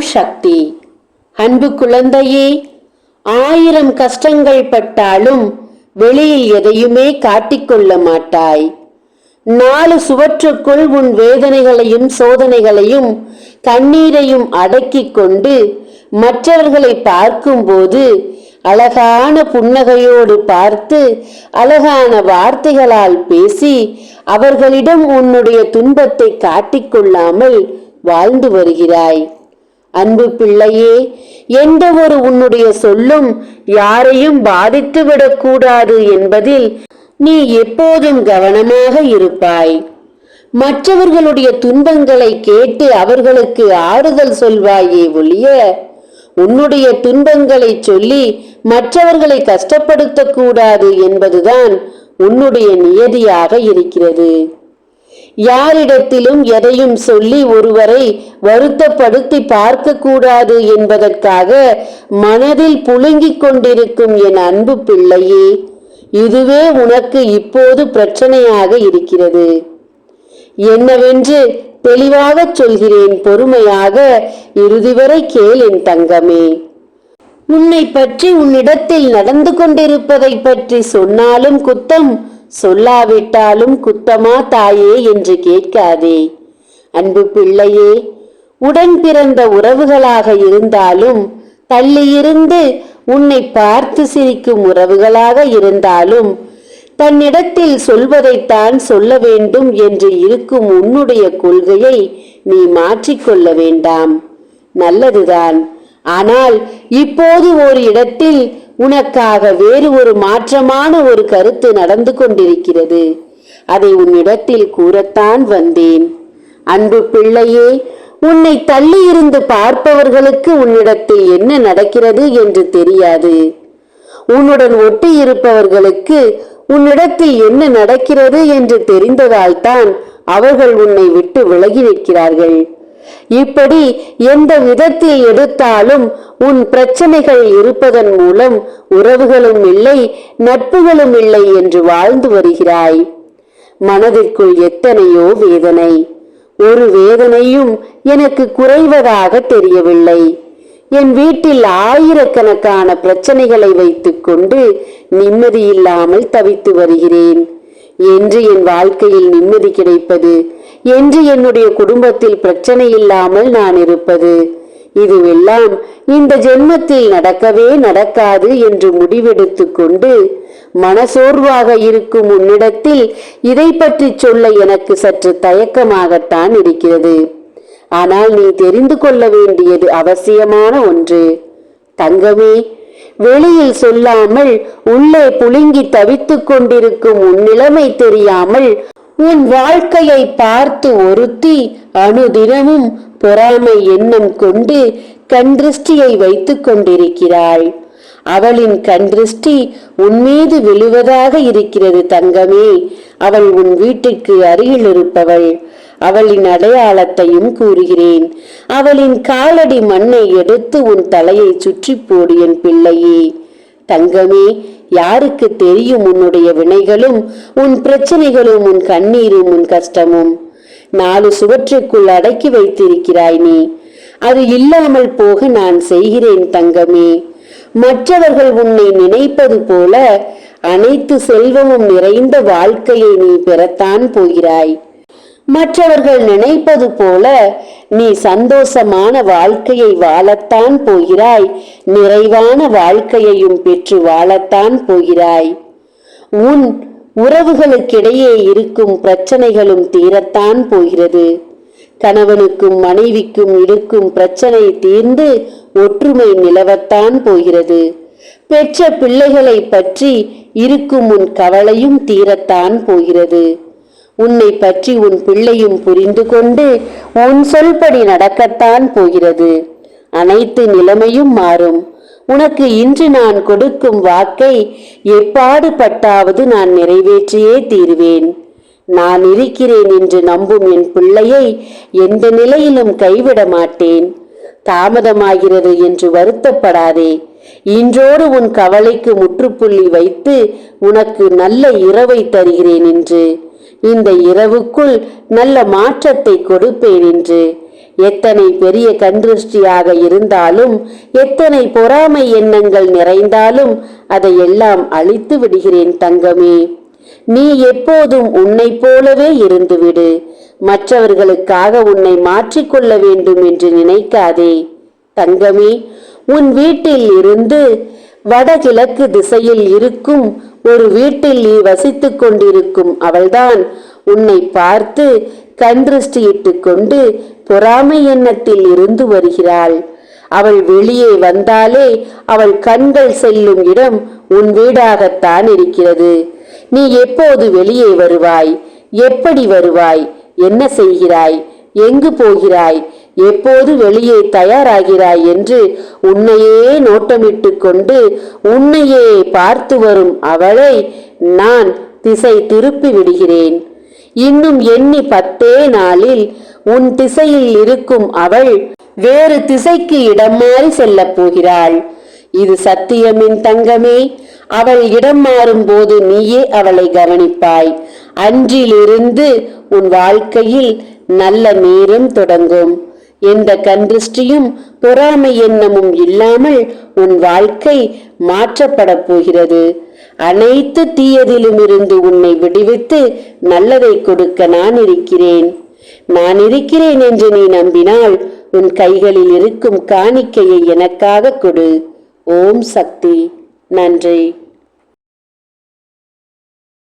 ஓம் சக்தி. அன்பு குழந்தையே ஆயிரம் கஷ்டங்கள் பட்டாலும் வெளியில் எதையுமே காட்டிக்கொள்ள மாட்டாய். நாலு சுவற்றுக்குள் உன் வேதனைகளையும் சோதனைகளையும் கண்ணீரையும் அடக்கிக் கொண்டு மற்றவர்களை பார்க்கும்போது அழகான புன்னகையோடு பார்த்து அழகான வார்த்தைகளால் பேசி அவர்களிடம் உன்னுடைய துன்பத்தை காட்டிக்கொள்ளாமல் வாழ்ந்து வருகிறாய். அன்பு பிள்ளையே எந்த ஒரு உன்னுடைய சொல்லும் யாரையும் பாதித்து விடக்கூடாது என்பதில் நீ எப்போதும் கவனமாக இருப்பாய். மற்றவர்களுடைய துன்பங்களை கேட்டு அவர்களுக்கு ஆறுதல் சொல்வாயே ஒழிய உன்னுடைய துன்பங்களை சொல்லி மற்றவர்களை கஷ்டப்படுத்தக்கூடாது என்பதுதான் உன்னுடைய நியதியாக இருக்கிறது. யாரிடத்திலும் எதையும் சொல்லி ஒருவரை வருத்தப்படுத்தி பார்க்க கூடாது என்பதற்காக மனதில் புழுங்கிக் கொண்டிருக்கும் என் அன்பு பிள்ளையே இதுவே உனக்கு இப்போது பிரச்சனையாக இருக்கிறது. என்னவென்று தெளிவாகச் சொல்கிறேன் பொறுமையாக இறுதி வரை கேள் என் தங்கமே. உன்னை பற்றி உன்னிடத்தில் நடந்து கொண்டிருப்பதை பற்றி சொன்னாலும் குத்தம் சொல்லாவிட்டாலும் குத்தமா தாயே என்று கேட்காதே. அன்பு பிள்ளையே உடன் பிறந்த உறவுகளாக இருந்தாலும் தள்ளியிருந்து உன்னை பார்த்து சிரிக்கும் உறவுகளாக இருந்தாலும் தன்னிடத்தில் சொல்வதைத்தான் சொல்ல வேண்டும் என்று இருக்கும் உன்னுடைய கொள்கையை நீ மாற்றிக்கொள்ள வேண்டாம். நல்லதுதான். ஆனால் இப்போது ஒரு இடத்தில் உனக்காக வேறு ஒரு மாற்றமான ஒரு கருத்து நடந்து கொண்டிருக்கிறது. அதை உன்னிடத்தில் கூறத்தான் வந்தேன். அன்பு பிள்ளையே உன்னை தள்ளி இருந்து பார்ப்பவர்களுக்கு உன்னிடத்தில் என்ன நடக்கிறது என்று தெரியாது. உன்னுடன் ஒட்டி இருப்பவர்களுக்கு உன்னிடத்தில் என்ன நடக்கிறது என்று தெரிந்ததால்தான் அவர்கள் உன்னை விட்டு விலகி நிற்கிறார்கள். இப்படி எந்த விதத்தில் எடுத்தாலும் உன் பிரச்சனைகள் இருப்பதன் மூலம் உறவுகளும் இல்லை நட்புகளும் இல்லை என்று வாழ்ந்து வருகிறாய். மனதிற்குள் எத்தனையோ வேதனை. ஒரு வேதனையும் எனக்கு குறைவதாக தெரியவில்லை. என் வீட்டில் ஆயிரக்கணக்கான பிரச்சனைகளை வைத்துக்கொண்டு நிம்மதியில்லாமல் தவித்து வருகிறேன். என்று என் வாழ்க்கையில் நிம்மதி கிடைப்பது என்று என்னுடைய குடும்பத்தில் பிரச்சனை இல்லாமல் நான் இருப்பது. இதுவெல்லாம் இந்த ஜென்மத்தில் நடக்கவே நடக்காது என்று முடிவெடுத்து கொண்டு மனசோர்வாக இருக்கும் உன்னிடத்தில் இதை பற்றி சொல்ல எனக்கு சற்று தயக்கமாகத்தான் இருக்கிறது. ஆனால் நீ தெரிந்து கொள்ள வேண்டியது அவசியமான ஒன்று. தங்கமே வெளியில் சொல்லாமல் உள்ளே புழுங்கி தவித்துக் கொண்டிருக்கும் உன் நிலைமை தெரியாமல் உன் வாழ்க்கையை பார்த்து ஒருத்தி அனுதினமும் பொறாமை எண்ணம் கொண்டு கண்திருஷ்டியை வைத்துக் கொண்டிருக்கிறாள். அவளின் கண்திருஷ்டி உன்மீது விழுவதாக இருக்கிறது தங்கமே. அவள் உன் வீட்டுக்கு அருகில் இருப்பவள். அவளின் அடையாளத்தையும் கூறுகிறேன். அவளின் காலடி மண்ணை எடுத்து உன் தலையை சுற்றி போடு என் பிள்ளையே. தங்கமே யாருக்கு தெரியும் உன்னுடைய வினைகளும் உன் பிரச்சனைகளும் உன் கண்ணீரும் உன் கஷ்டமும். நாலு சுவற்றுக்குள் அடக்கி வைத்திருக்கிறாய் நீ. அது இல்லாமல் போக நான் செய்கிறேன் தங்கமே. மற்றவர்கள் உன்னை நினைப்பது போல அனைத்து செல்வமும் நிறைந்த வாழ்க்கையை நீ பெறத்தான் போகிறாய். மற்றவர்கள் நினைப்பது போல நீ சந்தோஷமான வாழ்க்கையை வாழத்தான் போகிறாய். நிறைவான வாழ்க்கையையும் பெற்று வாழத்தான் போகிறாய். உன் உறவுகளுக்கிடையே இருக்கும் பிரச்சனைகளும் தீரத்தான் போகிறது. கணவனுக்கும் மனைவிக்கும் இருக்கும் பிரச்சனை தீர்ந்து ஒற்றுமை நிலவத்தான் போகிறது. பெற்ற பிள்ளைகளை பற்றி இருக்கும் உன் கவலையும் தீரத்தான் போகிறது. உன்னை பற்றி உன் பிள்ளையும் புரிந்து கொண்டு உன் சொல்படி நடக்கத்தான் போகிறது. அனைத்து நிலைமையும் மாறும். உனக்கு இன்று நான் கொடுக்கும் வாக்கை எப்பாடுபட்டாவது நான் நிறைவேற்றியே தீருவேன். நான் இருக்கிறேன் என்று நம்பும் என் பிள்ளையை எந்த நிலையிலும் கைவிட மாட்டேன். தாமதமாகிறது என்று வருத்தப்படாதே. இன்றோடு உன் கவலைக்கு முற்றுப்புள்ளி வைத்து உனக்கு நல்ல இரவை தருகிறேன் என்று. இந்த இரவுக்குள் நல்ல மாற்றத்தை கொடுப்பேன் என்று. எத்தனை பெரிய கண்திருஷ்டியாக இருந்தாலும் எத்தனை பொறாமை எண்ணங்கள் நிறைந்தாலும் அதையெல்லாம் அழித்து விடுகிறேன் தங்கமே. நீ எப்போதும் உன்னைப் போலவே இருந்துவிடு. மற்றவர்களுக்காக உன்னை மாற்றிக்கொள்ள வேண்டும் என்று நினைக்காதே. தங்கமே உன் வீட்டில் இருந்து வடகிழக்கு திசையில் இருக்கும் ஒரு வீட்டில் நீ வசித்துக் கொண்டிருக்கும் அவள்தான். உன்னை பார்த்து கண்திருஷ்டியிட்டு கொண்டு பொறாமை எண்ணத்தில் இருந்து வருகிறாள். அவள் வெளியே வந்தாலே அவள் கண்கள் செல்லும் இடம் உன் வீடாகத்தான் இருக்கிறது. நீ எப்போது வெளியே வருவாய்? எப்படி வருவாய்? என்ன செய்கிறாய்? எங்கு போகிறாய்? எப்போது வெளியே தயாராகிறாய் என்று உன்னையே நோட்டமிட்டு கொண்டு உன்னையே பார்த்து வரும் அவளை நான் திசை திருப்பி விடுகிறேன். இன்னும் எண்ணி பத்தே நாளில் உன் திசையில் இருக்கும் அவள் வேறு திசைக்கு இடம் மாறி செல்லப் போகிறாள். இது சத்தியமின் தங்கமே. அவள் இடம் மாறும் போது நீயே அவளை கவனிப்பாய். அன்றிலிருந்து உன் வாழ்க்கையில் நல்ல நேரம் தொடங்கும். எந்த கன்றிஷ்டியும் பொறாமை எண்ணமும் இல்லாமல் உன் வாழ்க்கை மாற்றப்படப் போகிறது. அனைத்து தீயதிலுமிருந்து உன்னை விடுவித்து நல்லதை கொடுக்க நான் இருக்கிறேன். நான் இருக்கிறேன் என்று நீ நம்பினால் உன் கைகளில் இருக்கும் காணிக்கையை எனக்காக கொடு. ஓம் சக்தி. நன்றி.